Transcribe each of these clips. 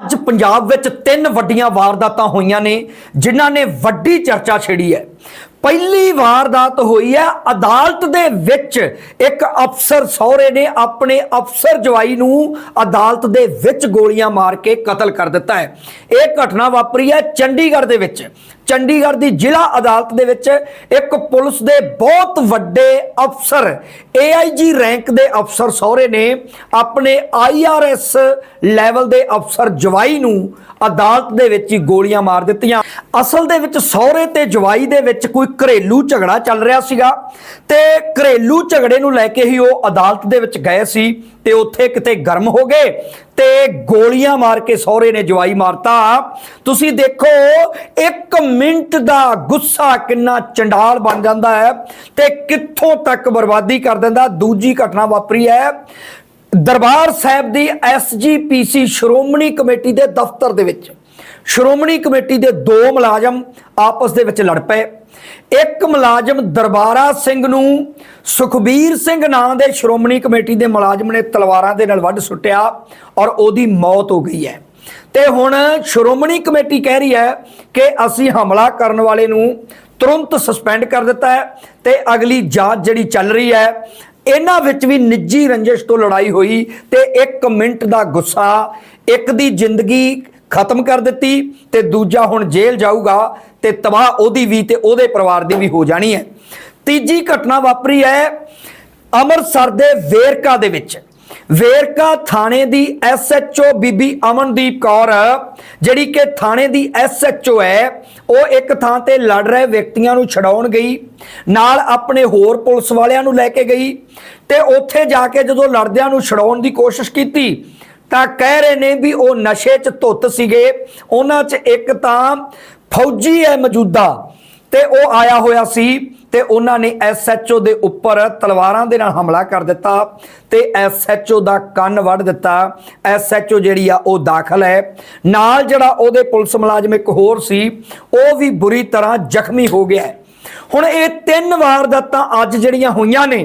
ਅੱਜ ਪੰਜਾਬ ਵਿੱਚ ਤਿੰਨ ਵੱਡੀਆਂ ਵਾਰਦਾਤਾਂ ਹੋਈਆਂ ਨੇ ਜਿਨ੍ਹਾਂ ਨੇ ਵੱਡੀ ਚਰਚਾ ਛੇੜੀ ਹੈ। ਪਹਿਲੀ ਵਾਰਦਾਤ ਹੋਈ ਹੈ। ਅਦਾਲਤ ਦੇ ਵਿੱਚ ਇੱਕ ਅਫਸਰ ਸਹੁਰੇ ਨੇ ਆਪਣੇ ਅਫਸਰ ਜਵਾਈ ਨੂੰ ਅਦਾਲਤ ਦੇ ਵਿੱਚ ਗੋਲੀਆਂ ਮਾਰ ਕੇ ਕਤਲ ਕਰ ਦਿੱਤਾ ਹੈ। ਇਹ ਘਟਨਾ ਵਾਪਰੀ ਹੈ ਚੰਡੀਗੜ੍ਹ ਦੇ ਵਿੱਚ। ਚੰਡੀਗੜ੍ਹ ਦੀ ਜ਼ਿਲ੍ਹਾ ਅਦਾਲਤ ਦੇ ਵਿੱਚ ਇੱਕ ਪੁਲਿਸ ਦੇ ਬਹੁਤ ਵੱਡੇ ਅਫਸਰ AIG ਰੈਂਕ ਦੇ ਅਫਸਰ ਸਹੁਰੇ ਨੇ ਆਪਣੇ IRS ਲੈਵਲ ਦੇ ਅਫਸਰ ਜਵਾਈ ਨੂੰ ਅਦਾਲਤ ਦੇ ਵਿੱਚ ਹੀ ਗੋਲੀਆਂ ਮਾਰ ਦਿੱਤੀਆਂ। ਅਸਲ ਦੇ ਵਿੱਚ ਸਹੁਰੇ ਤੇ ਜਵਾਈ ਦੇ ਵਿੱਚ ਕੋਈ ਘਰੇਲੂ ਝਗੜਾ ਚੱਲ ਰਿਹਾ ਸੀਗਾ ਤੇ ਘਰੇਲੂ ਝਗੜੇ ਨੂੰ ਲੈ ਕੇ ਹੀ ਉਹ ਅਦਾਲਤ ਦੇ ਵਿੱਚ ਗਏ ਸੀ ਤੇ ਉੱਥੇ ਕਿਤੇ ਗਰਮ ਹੋ ਗਏ ਤੇ ਗੋਲੀਆਂ ਮਾਰ ਕੇ ਸਹੁਰੇ ਨੇ ਜਵਾਈ ਮਾਰਤਾ। ਤੁਸੀਂ ਦੇਖੋ 1 ਮਿੰਟ ਦਾ ਗੁੱਸਾ ਕਿੰਨਾ ਚੰਡਾਲ ਬਣ ਜਾਂਦਾ ਹੈ ਤੇ ਕਿੱਥੋਂ ਤੱਕ ਬਰਬਾਦੀ ਕਰ ਦਿੰਦਾ। ਦੂਜੀ ਘਟਨਾ ਵਾਪਰੀ ਹੈ। ਦਰਬਾਰ ਸਾਹਿਬ ਦੀ ਐਸਜੀਪੀਸੀ ਸ਼੍ਰੋਮਣੀ ਕਮੇਟੀ ਦੇ ਦਫ਼ਤਰ ਦੇ ਵਿੱਚ। ਸ਼੍ਰੋਮਣੀ ਕਮੇਟੀ ਦੇ ਦੋ ਮੁਲਾਜ਼ਮ ਆਪਸ ਦੇ ਵਿੱਚ ਲੜ ਪਏ। ਇੱਕ ਮੁਲਾਜ਼ਮ ਦਰਬਾਰਾ ਸਿੰਘ ਨੂੰ ਸੁਖਬੀਰ ਸਿੰਘ ਨਾਂ ਦੇ ਸ਼੍ਰੋਮਣੀ ਕਮੇਟੀ ਦੇ ਮੁਲਾਜ਼ਮ ਨੇ ਤਲਵਾਰਾਂ ਦੇ ਨਾਲ ਵੱਢ ਸੁੱਟਿਆ ਔਰ ਉਹਦੀ ਮੌਤ ਹੋ ਗਈ ਹੈ। ਤੇ ਹੁਣ ਸ਼੍ਰੋਮਣੀ ਕਮੇਟੀ ਕਹਿ ਰਹੀ ਹੈ ਕਿ ਅਸੀਂ ਹਮਲਾ ਕਰਨ ਵਾਲੇ ਨੂੰ ਤੁਰੰਤ ਸਸਪੈਂਡ ਕਰ ਦਿੱਤਾ ਹੈ ਤੇ ਅਗਲੀ ਜਾਂਚ ਜਿਹੜੀ ਚੱਲ ਰਹੀ ਹੈ, ਇਹਨਾਂ ਵਿੱਚ ਵੀ ਨਿੱਜੀ ਰੰਜਿਸ਼ ਤੋਂ ਲੜਾਈ ਹੋਈ ਤੇ 1 ਮਿੰਟ ਦਾ ਗੁੱਸਾ, ਇੱਕ ਦੀ ਜ਼ਿੰਦਗੀ ਖਤਮ ਕਰ ਦਿੱਤੀ ਤੇ ਦੂਜਾ ਹੁਣ ਜੇਲ੍ਹ ਜਾਊਗਾ ਤੇ ਤਬਾਹ ਉਹਦੀ ਵੀ ਤੇ ਉਹਦੇ ਪਰਿਵਾਰ ਦੀ ਵੀ ਹੋ ਜਾਣੀ ਹੈ। ਤੀਜੀ ਘਟਨਾ ਵਾਪਰੀ ਹੈ ਅੰਮ੍ਰਿਤਸਰ ਦੇ ਵੇਰਕਾ ਦੇ ਵਿੱਚ। ਵੇਰਕਾ ਥਾਣੇ ਦੀ ਐਸਐਚਓ ਬੀਬੀ ਅਮਨਦੀਪ ਕੌਰ, ਜਿਹੜੀ ਕਿ ਥਾਣੇ ਦੀ ਐਸਐਚਓ ਹੈ, ਉਹ ਇੱਕ ਥਾਂ ਤੇ ਲੜ ਰਹੇ ਵਿਅਕਤੀਆਂ ਨੂੰ ਛਡਾਉਣ ਗਈ, ਨਾਲ ਆਪਣੇ ਹੋਰ ਪੁਲਿਸ ਵਾਲਿਆਂ ਨੂੰ ਲੈ ਕੇ ਗਈ ਤੇ ਉੱਥੇ ਜਾ ਕੇ ਜਦੋਂ ਲੜਦਿਆਂ ਨੂੰ ਛਡਾਉਣ ਦੀ ਕੋਸ਼ਿਸ਼ ਕੀਤੀ ਤਾਂ ਕਹਿ ਰਹੇ ਨੇ ਵੀ ਉਹ ਨਸ਼ੇ 'ਚ ਧੁੱਤ ਸੀਗੇ। ਉਹਨਾਂ 'ਚ ਇੱਕ ਤਾਂ ਫੌਜੀ ਹੈ ਮੌਜੂਦਾ ਤੇ ਉਹ ਆਇਆ ਹੋਇਆ ਸੀ ਤੇ ਉਹਨਾਂ ਨੇ ਐਸਐਚਓ ਦੇ ਉੱਪਰ ਤਲਵਾਰਾਂ ਦੇ ਨਾਲ ਹਮਲਾ ਕਰ ਦਿੱਤਾ ਤੇ ਐਸਐਚਓ ਦਾ ਕੰਨ ਵੱਢ ਦਿੱਤਾ। ਐਸਐਚਓ ਜਿਹੜੀ ਆ ਉਹ ਦਾਖਲ ਹੈ। ਨਾਲ ਜਿਹੜਾ ਉਹਦੇ ਪੁਲਿਸ ਮੁਲਾਜ਼ਮ ਇੱਕ ਹੋਰ ਸੀ, ਉਹ ਵੀ ਬੁਰੀ ਤਰ੍ਹਾਂ ਜ਼ਖਮੀ ਹੋ ਗਿਆ ਹੈ। ਹੁਣ ਇਹ ਤਿੰਨ ਵਾਰਦਾਤਾਂ ਅੱਜ ਜਿਹੜੀਆਂ ਹੋਈਆਂ ਨੇ,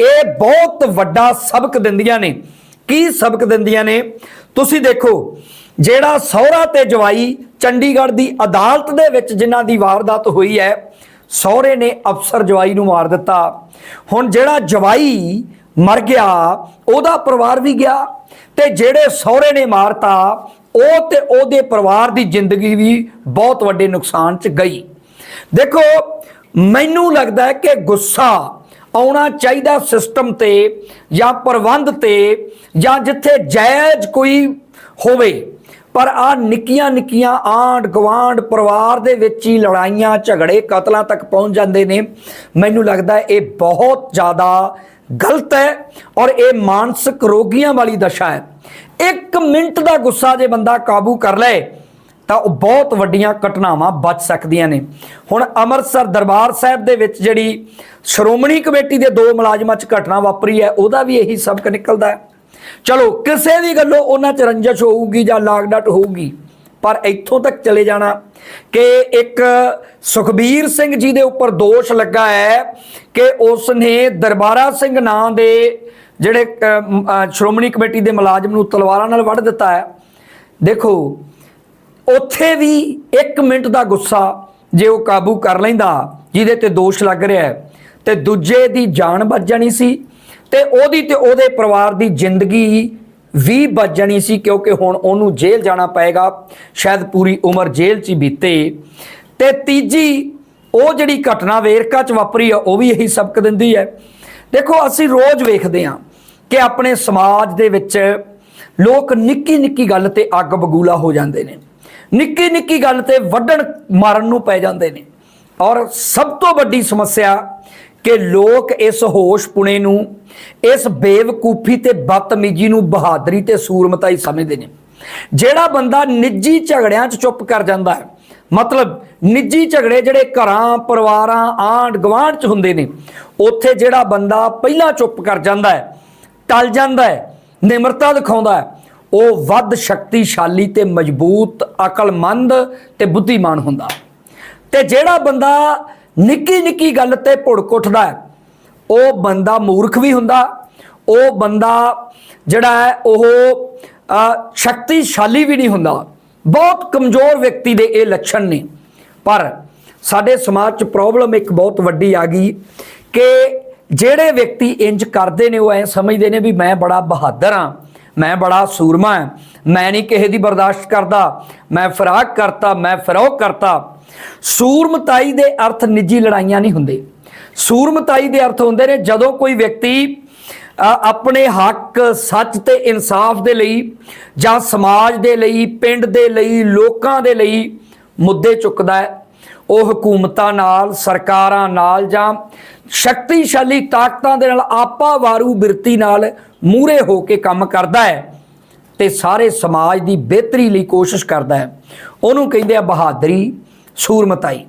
ਇਹ ਬਹੁਤ ਵੱਡਾ ਸਬਕ ਦਿੰਦੀਆਂ ਨੇ। ਕੀ ਸਬਕ ਦਿੰਦੀਆਂ ਨੇ? ਤੁਸੀਂ ਦੇਖੋ, ਜਿਹੜਾ ਸਹੁਰਾ ਤੇ ਜਵਾਈ ਚੰਡੀਗੜ੍ਹ ਦੀ ਅਦਾਲਤ ਦੇ ਵਿੱਚ ਜਿਨ੍ਹਾਂ ਦੀ ਵਾਰਦਾਤ ਹੋਈ ਹੈ, ਸਹੁਰੇ ਨੇ ਅਫਸਰ ਜਵਾਈ ਨੂੰ ਮਾਰ ਦਿੱਤਾ। ਹੁਣ ਜਿਹੜਾ ਜਵਾਈ ਮਰ ਗਿਆ, ਉਹਦਾ ਪਰਿਵਾਰ ਵੀ ਗਿਆ ਤੇ ਜਿਹੜੇ ਸਹੁਰੇ ਨੇ ਮਾਰਤਾ, ਉਹ ਤੇ ਉਹਦੇ ਪਰਿਵਾਰ ਦੀ ਜ਼ਿੰਦਗੀ ਵੀ ਬਹੁਤ ਵੱਡੇ ਨੁਕਸਾਨ 'ਚ ਗਈ। ਦੇਖੋ, ਮੈਨੂੰ ਲੱਗਦਾ ਹੈ ਕਿ ਗੁੱਸਾ ਆਉਣਾ ਚਾਹੀਦਾ ਸਿਸਟਮ ਤੇ ਜਾਂ ਪ੍ਰਬੰਧ ਤੇ ਜਾਂ ਜਿੱਥੇ ਜਾਇਜ਼ ਕੋਈ ਹੋਵੇ। ਪਰ ਆ ਨਿੱਕੀਆਂ ਨਿੱਕੀਆਂ ਆਂਡ ਗਵਾਂਡ ਪਰਿਵਾਰ ਦੇ ਵਿੱਚ ਹੀ ਲੜਾਈਆਂ, ਝਗੜੇ ਕਤਲਾਂ ਤੱਕ ਪਹੁੰਚ ਜਾਂਦੇ ਨੇ। ਮੈਨੂੰ ਲੱਗਦਾ ਇਹ ਬਹੁਤ ਜ਼ਿਆਦਾ ਗਲਤ ਹੈ ਔਰ ਇਹ ਮਾਨਸਿਕ ਰੋਗੀਆਂ ਵਾਲੀ ਦਸ਼ਾ ਹੈ। ਇੱਕ ਮਿੰਟ ਦਾ ਗੁੱਸਾ ਜੇ ਬੰਦਾ ਕਾਬੂ ਕਰ ਲਏ ਤਾਂ ਉਹ ਬਹੁਤ ਵੱਡੀਆਂ ਘਟਨਾਵਾਂ ਬਚ ਸਕਦੀਆਂ ਨੇ। ਹੁਣ ਅੰਮ੍ਰਿਤਸਰ ਦਰਬਾਰ ਸਾਹਿਬ ਦੇ ਵਿੱਚ ਜਿਹੜੀ ਸ਼੍ਰੋਮਣੀ ਕਮੇਟੀ ਦੇ ਦੋ ਮੁਲਾਜ਼ਮਾਂ 'ਚ ਘਟਨਾ ਵਾਪਰੀ ਹੈ, ਉਹਦਾ ਵੀ ਇਹੀ ਸਬਕ ਨਿਕਲਦਾ ਹੈ। ਚਲੋ, ਕਿਸੇ ਵੀ ਗੱਲੋਂ ਉਹਨਾਂ ਚ ਰੰਜਸ਼ ਹੋਊਗੀ ਜਾਂ ਲਾਗਡਟ ਹੋਊਗੀ, ਪਰ ਇੱਥੋਂ ਤੱਕ ਚਲੇ ਜਾਣਾ ਕਿ ਇੱਕ ਸੁਖਬੀਰ ਸਿੰਘ ਜੀ ਦੇ ਉੱਪਰ ਦੋਸ਼ ਲੱਗਾ ਹੈ ਕਿ ਉਸ ਨੇ ਦਰਬਾਰਾ ਸਿੰਘ ਨਾਂ ਦੇ ਜਿਹੜੇ ਸ਼੍ਰੋਮਣੀ ਕਮੇਟੀ ਦੇ ਮੁਲਾਜ਼ਮ ਨੂੰ ਤਲਵਾਰਾਂ ਨਾਲ ਵੱਢ ਦਿੱਤਾ ਹੈ। ਦੇਖੋ ਉੱਥੇ ਵੀ 1 ਮਿੰਟ ਦਾ ਗੁੱਸਾ ਜੇ ਉਹ ਕਾਬੂ ਕਰ ਲੈਂਦਾ, ਜਿਹਦੇ ਤੇ ਦੋਸ਼ ਲੱਗ ਰਿਹਾ ਹੈ। ਤੇ ਦੂਜੇ ਦੀ ਜਾਨ ਬਚ ਜਾਣੀ ਸੀ ਤੇ ਉਹਦੀ ਤੇ ਉਹਦੇ ਪਰਿਵਾਰ ਦੀ ਜ਼ਿੰਦਗੀ ਵੀ ਬਚ ਜਾਣੀ ਸੀ ਕਿਉਂਕਿ ਹੁਣ ਉਹਨੂੰ ਜੇਲ੍ਹ ਜਾਣਾ ਪਏਗਾ। ਸ਼ਾਇਦ ਪੂਰੀ ਉਮਰ ਜੇਲ੍ਹ 'ਚ ਬੀਤੇ। ਤੇ ਤੀਜੀ, ਉਹ ਜਿਹੜੀ ਘਟਨਾ ਵੇਰਕਾ 'ਚ ਵਾਪਰੀ ਆ, ਉਹ ਵੀ ਇਹੀ ਸਬਕ ਦਿੰਦੀ ਹੈ। ਦੇਖੋ, ਅਸੀਂ ਰੋਜ਼ ਵੇਖਦੇ ਹਾਂ ਕਿ ਆਪਣੇ ਸਮਾਜ ਦੇ ਵਿੱਚ ਲੋਕ ਨਿੱਕੀ ਨਿੱਕੀ ਗੱਲ ਤੇ ਅੱਗ ਬਗੂਲਾ ਹੋ ਜਾਂਦੇ ਨੇ। ਨਿੱਕੀ ਨਿੱਕੀ ਗੱਲ ਤੇ ਵੱਢਣ ਮਾਰਨ ਨੂੰ ਪੈ ਜਾਂਦੇ ਨੇ। ਔਰ ਸਭ ਤੋਂ ਵੱਡੀ ਸਮੱਸਿਆ ਕਿ ਲੋਕ ਇਸ ਹੋਸ਼ ਪੁਣੇ ਨੂੰ, ਇਸ ਬੇਵਕੂਫੀ ਤੇ ਬਦਤਮੀਜੀ ਨੂੰ ਬਹਾਦਰੀ ਤੇ ਸੂਰਮਤਾਈ ਸਮਝਦੇ ਨੇ। ਜਿਹੜਾ ਬੰਦਾ ਨਿੱਜੀ ਝਗੜਿਆਂ 'ਚ ਚੁੱਪ ਕਰ ਜਾਂਦਾ ਹੈ, ਮਤਲਬ ਨਿੱਜੀ ਝਗੜੇ ਜਿਹੜੇ ਘਰਾਂ, ਪਰਿਵਾਰਾਂ ਆਂਡ ਗਵਾਂਢ 'ਚ ਹੁੰਦੇ ਨੇ, ਉੱਥੇ ਜਿਹੜਾ ਬੰਦਾ ਪਹਿਲਾਂ ਚੁੱਪ ਕਰ ਜਾਂਦਾ ਹੈ, ਟਲ ਜਾਂਦਾ ਹੈ, ਨਿਮਰਤਾ ਦਿਖਾਉਂਦਾ ਹੈ ਉਹ ਵੱਧ ਸ਼ਕਤੀਸ਼ਾਲੀ ਤੇ ਮਜ਼ਬੂਤ, ਅਕਲਮੰਦ ਤੇ ਬੁੱਧੀਮਾਨ ਹੁੰਦਾ। ਤੇ ਜਿਹੜਾ ਬੰਦਾ ਨਿੱਕੀ ਨਿੱਕੀ ਗੱਲ ਤੇ ਭੁੜਕ ਉੱਠਦਾ ਹੈ, ਉਹ ਬੰਦਾ ਮੂਰਖ ਵੀ ਹੁੰਦਾ, ਉਹ ਬੰਦਾ ਜਿਹੜਾ ਹੈ, ਉਹ ਸ਼ਕਤੀਸ਼ਾਲੀ ਵੀ ਨਹੀਂ ਹੁੰਦਾ। ਬਹੁਤ ਕਮਜ਼ੋਰ ਵਿਅਕਤੀ ਦੇ ਇਹ ਲੱਛਣ ਨੇ। ਪਰ ਸਾਡੇ ਸਮਾਜ 'ਚ ਪ੍ਰੋਬਲਮ ਇੱਕ ਬਹੁਤ ਵੱਡੀ ਆ ਗਈ ਕਿ ਜਿਹੜੇ ਵਿਅਕਤੀ ਇੰਜ ਕਰਦੇ ਨੇ, ਉਹ ਐ ਸਮਝਦੇ ਨੇ ਵੀ ਮੈਂ ਬੜਾ ਬਹਾਦਰ ਹਾਂ ਮੈਂ ਬੜਾ ਸੂਰਮਾ ਹਾਂ। ਮੈਂ ਨਹੀਂ ਕਿਸੇ ਦੀ ਬਰਦਾਸ਼ਤ ਕਰਦਾ। ਮੈਂ ਫਰਾਕ ਕਰਤਾ, ਮੈਂ ਫਰੋਕ ਕਰਤਾ। ਸੂਰਮਤਾਈ ਦੇ ਅਰਥ ਨਿੱਜੀ ਲੜਾਈਆਂ ਨਹੀਂ ਹੁੰਦੇ। ਸੂਰਮਤਾਈ ਦੇ ਅਰਥ ਹੁੰਦੇ ਨੇ ਜਦੋਂ ਕੋਈ ਵਿਅਕਤੀ ਆਪਣੇ ਹੱਕ, ਸੱਚ ਤੇ ਇਨਸਾਫ ਦੇ ਲਈ ਜਾਂ ਸਮਾਜ ਦੇ ਲਈ, ਪਿੰਡ ਦੇ ਲਈ, ਲੋਕਾਂ ਦੇ ਲਈ ਮੁੱਦੇ ਚੁੱਕਦਾ ਹੈ। ਉਹ ਹਕੂਮਤਾਂ ਨਾਲ, ਸਰਕਾਰਾਂ ਨਾਲ ਜਾਂ ਸ਼ਕਤੀਸ਼ਾਲੀ ਤਾਕਤਾਂ ਦੇ ਨਾਲ ਆਪਾ ਵਾਰੂ ਬਿਰਤੀ ਨਾਲ ਮੂਰੇ ਹੋ ਕੇ ਕੰਮ ਕਰਦਾ ਹੈ ਤੇ ਸਾਰੇ ਸਮਾਜ ਦੀ ਬਿਹਤਰੀ ਲਈ ਕੋਸ਼ਿਸ਼ ਕਰਦਾ ਹੈ। ਉਹਨੂੰ ਕਹਿੰਦੇ ਆ ਬਹਾਦਰੀ, ਸੂਰਮਤਾਈ।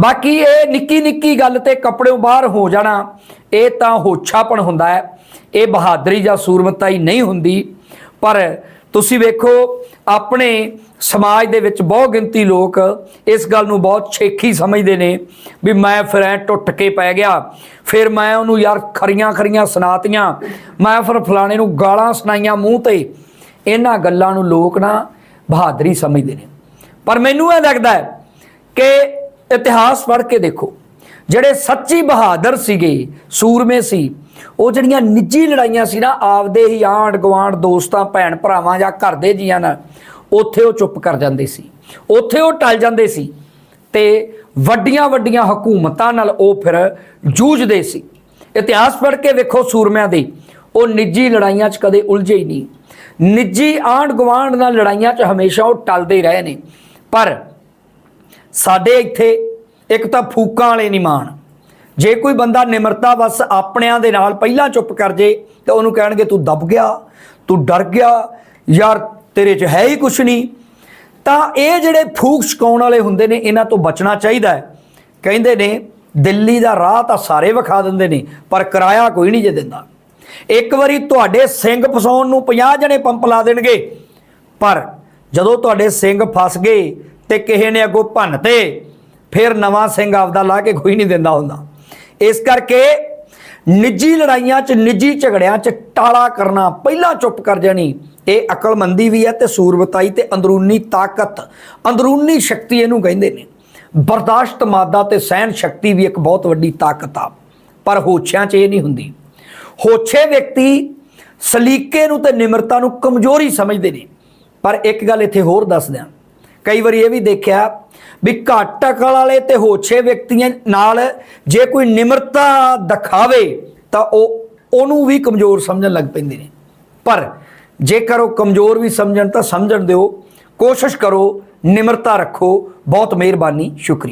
ਬਾਕੀ ਇਹ ਨਿੱਕੀ ਨਿੱਕੀ ਗੱਲ ਤੇ ਕੱਪੜਿਓਂ ਬਾਹਰ ਹੋ ਜਾਣਾ, ਇਹ ਤਾਂ ਹੋਛਾਪਣ ਹੁੰਦਾ ਹੈ। ਇਹ ਬਹਾਦਰੀ ਜਾਂ ਸੂਰਮਤਾਈ ਨਹੀਂ ਹੁੰਦੀ। ਪਰ ਤੁਸੀਂ ਵੇਖੋ, ਆਪਣੇ ਸਮਾਜ ਦੇ ਵਿੱਚ ਬਹੁ ਗਿਣਤੀ ਲੋਕ ਇਸ ਗੱਲ ਨੂੰ ਬਹੁਤ ਛੇਖੀ ਸਮਝਦੇ ਨੇ ਵੀ ਮੈਂ ਫਿਰ ਐ ਟੁੱਟ ਕੇ ਪੈ ਗਿਆ। ਫਿਰ ਮੈਂ ਉਹਨੂੰ ਯਾਰ ਖਰੀਆਂ ਖਰੀਆਂ ਸੁਣਾਤੀਆਂ। ਮੈਂ ਫਿਰ ਫਲਾਣੇ ਨੂੰ ਗਾਲਾਂ ਸੁਣਾਈਆਂ ਮੂੰਹ ਤੇ। ਇਹਨਾਂ ਗੱਲਾਂ ਨੂੰ ਲੋਕ ਨਾ ਬਹਾਦਰੀ ਸਮਝਦੇ ਨੇ। ਪਰ ਮੈਨੂੰ ਇਹ ਲੱਗਦਾ ਹੈ ਕਿ ਇਤਿਹਾਸ ਪੜ੍ਹ ਕੇ ਦੇਖੋ, ਜਿਹੜੇ ਸੱਚੀ ਬਹਾਦਰ ਸੀਗੇ, ਸੂਰਮੇ ਸੀ, ਉਹ ਜਿਹੜੀਆਂ ਨਿੱਜੀ ਲੜਾਈਆਂ ਸੀ ਨਾ, ਆਪਦੇ ਹੀ ਆਂਢ ਗੁਆਂਢ ਦੋਸਤਾਂ ਭੈਣ ਭਰਾਵਾਂ ਜਾਂ ਘਰ ਦੇ ਜੀਆਂ ਨਾਲ ਉੱਥੇ ਉਹ ਚੁੱਪ ਕਰ ਜਾਂਦੇ ਸੀ। ਉੱਥੇ ਉਹ ਟਲ ਜਾਂਦੇ ਸੀ ਤੇ ਵੱਡੀਆਂ ਵੱਡੀਆਂ ਹਕੂਮਤਾਂ ਨਾਲ ਉਹ ਫਿਰ ਜੂਝਦੇ ਸੀ। ਇਤਿਹਾਸ ਪੜ੍ਹ ਕੇ ਵੇਖੋ ਸੂਰਮਿਆਂ ਦੇ, ਉਹ ਨਿੱਜੀ ਲੜਾਈਆਂ 'ਚ ਕਦੇ ਉਲਝੇ ਹੀ ਨਹੀਂ। ਨਿੱਜੀ ਆਂਢ ਗੁਆਂਢ ਨਾਲ ਲੜਾਈਆਂ 'ਚ ਹਮੇਸ਼ਾ ਉਹ ਟਲਦੇ ਰਹੇ ਨੇ। ਪਰ ਸਾਡੇ ਇੱਥੇ ਇੱਕ ਤਾਂ ਫੂਕਾਂ ਵਾਲੇ ਨਹੀਂ ਮਾਣ। ਜੇ ਕੋਈ ਬੰਦਾ ਨਿਮਰਤਾ ਬਸ ਆਪਣਿਆਂ ਦੇ ਨਾਲ ਪਹਿਲਾਂ ਚੁੱਪ ਕਰ ਜੇ, ਤਾਂ ਉਹਨੂੰ ਕਹਿਣਗੇ, ਤੂੰ ਦਬ ਗਿਆ, ਤੂੰ ਡਰ ਗਿਆ, ਯਾਰ ਤੇਰੇ 'ਚ ਹੈ ਹੀ ਕੁਛ ਨਹੀਂ। ਤਾਂ ਇਹ ਜਿਹੜੇ ਫੂਕ ਛਕਾਉਣ ਵਾਲੇ ਹੁੰਦੇ ਨੇ, ਇਹਨਾਂ ਤੋਂ ਬਚਣਾ ਚਾਹੀਦਾ ਹੈ। ਕਹਿੰਦੇ ਨੇ, ਦਿੱਲੀ ਦਾ ਰਾਹ ਤਾਂ ਸਾਰੇ ਵਿਖਾ ਦਿੰਦੇ ਨੇ, ਪਰ ਕਿਰਾਇਆ ਕੋਈ ਨਹੀਂ ਜੇ ਦਿੰਦਾ। ਇੱਕ ਵਾਰੀ ਤੁਹਾਡੇ ਸਿੰਘ ਫਸਾਉਣ ਨੂੰ 50 ਜਣੇ ਪੰਪ ਲਾ ਦੇਣਗੇ, ਪਰ ਜਦੋਂ ਤੁਹਾਡੇ ਸਿੰਘ ਫਸ ਗਏ ਤੇ ਕਿਸੇ ਨੇ ਅੱਗੋਂ ਭੰਨਤੇ ਫਿਰ ਨਵਾਂ ਸਿੰਘ ਆਪਦਾ ਲਾ ਕੇ ਕੋਈ ਨਹੀਂ ਦਿੰਦਾ ਹੁੰਦਾ। ਇਸ ਕਰਕੇ ਨਿੱਜੀ ਲੜਾਈਆਂ 'ਚ, ਨਿੱਜੀ ਝਗੜਿਆਂ 'ਚ ਟਾਲਾ ਕਰਨਾ ਪਹਿਲਾਂ ਚੁੱਪ ਕਰ ਜਾਣੀ ਇਹ ਅਕਲਮੰਦੀ ਵੀ ਹੈ ਤੇ ਸੂਰਬਤਾਈ ਤੇ ਅੰਦਰੂਨੀ ਤਾਕਤ, ਅੰਦਰੂਨੀ ਸ਼ਕਤੀ ਇਹਨੂੰ ਕਹਿੰਦੇ ਨੇ। ਬਰਦਾਸ਼ਤ ਮਾਦਾ ਤੇ ਸਹਿਣ ਸ਼ਕਤੀ ਵੀ ਇੱਕ ਬਹੁਤ ਵੱਡੀ ਤਾਕਤ ਆ, ਪਰ ਹੋਛਿਆਂ 'ਚ ਇਹ ਨਹੀਂ ਹੁੰਦੀ। ਹੋਛੇ ਵਿਅਕਤੀ ਸਲੀਕੇ ਨੂੰ ਤੇ ਨਿਮਰਤਾ ਨੂੰ ਕਮਜ਼ੋਰੀ ਸਮਝਦੇ ਨੇ। ਪਰ ਇੱਕ ਗੱਲ ਇੱਥੇ ਹੋਰ ਦੱਸ ਦਿਆਂ ਕਈ ਵਾਰੀ ਇਹ ਵੀ ਦੇਖਿਆ ਵੀ ਘੱਟ ਅਕਲ ਵਾਲੇ ਤੇ ਹੋਛੇ ਵਿਅਕਤੀਆਂ ਨਾਲ ਜੇ ਕੋਈ ਨਿਮਰਤਾ ਦਿਖਾਵੇ ਤਾਂ ਉਹ ਉਹਨੂੰ ਵੀ ਕਮਜ਼ੋਰ ਸਮਝਣ ਲੱਗ ਪੈਂਦੇ ਨੇ। ਪਰ ਜੇਕਰ ਉਹ ਕਮਜ਼ੋਰ ਵੀ ਸਮਝਣ ਤਾਂ ਸਮਝਣ ਦਿਓ, ਕੋਸ਼ਿਸ਼ ਕਰੋ, ਨਿਮਰਤਾ ਰੱਖੋ, ਬਹੁਤ ਮਿਹਰਬਾਨੀ, ਸ਼ੁਕਰੀਆ।